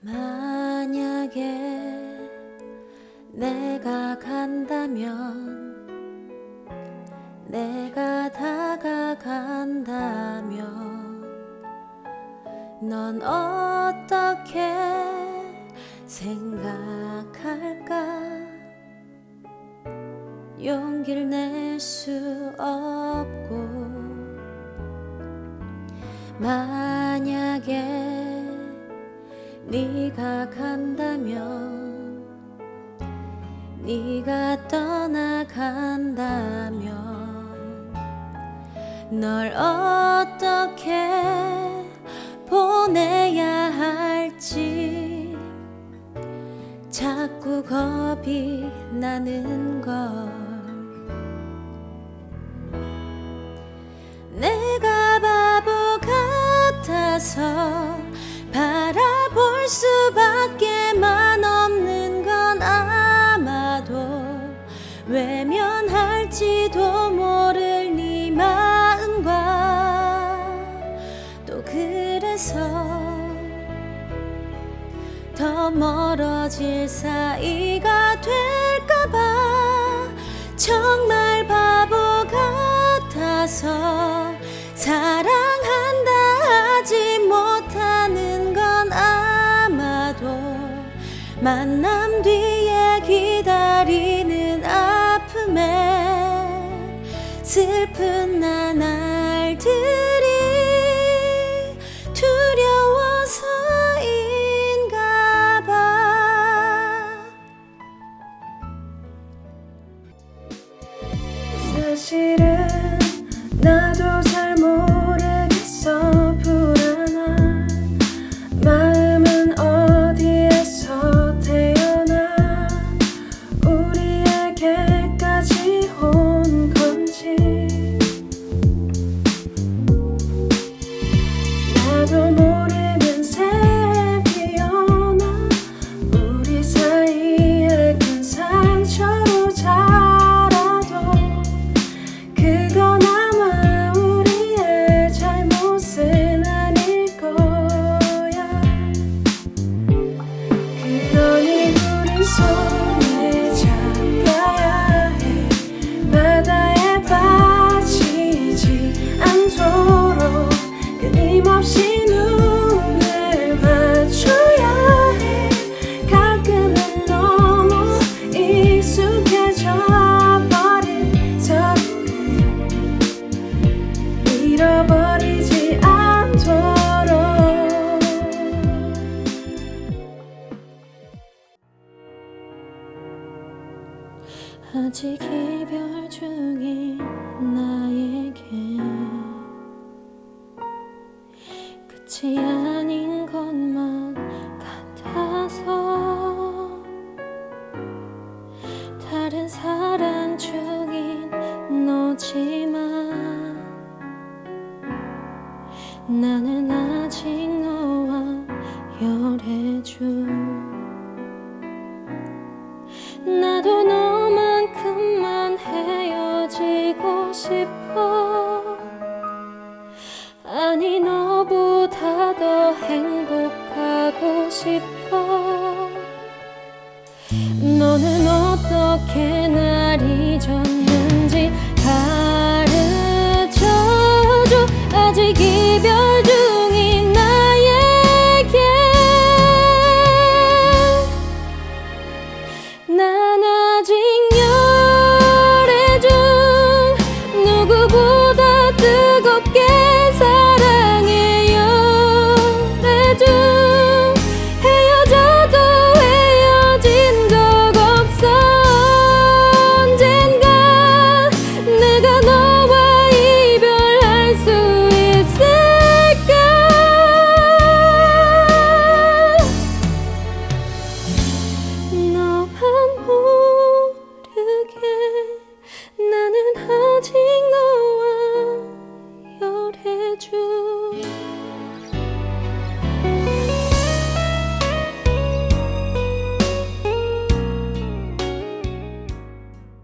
만약에 내가 간다면 내가 다가간다면 넌 어떻게 생각할까? 용기를 낼 수 없고 만약에 네가 간다면 네가 떠나간다면 널 어떻게 보내야 할지 자꾸 겁이 나는 걸 같아서 바라볼 수밖에만 없는 건 아마도 외면할지도 모를 네 마음과 또 그래서 더 멀어질 사이가 될 만남 뒤에 기다리는 아픔에 슬픈 나날들 손을 잡아야 해. 바다에 빠지지 않도록 끊임없이 아직 이별 중인 나에게 끝이 아닌 것만 같아서 다른 사랑 중인 너지 싶어. 아니 너보다 더 행복하고 싶어. 너는 어떻게 날 잊었는지 가르쳐줘. 아직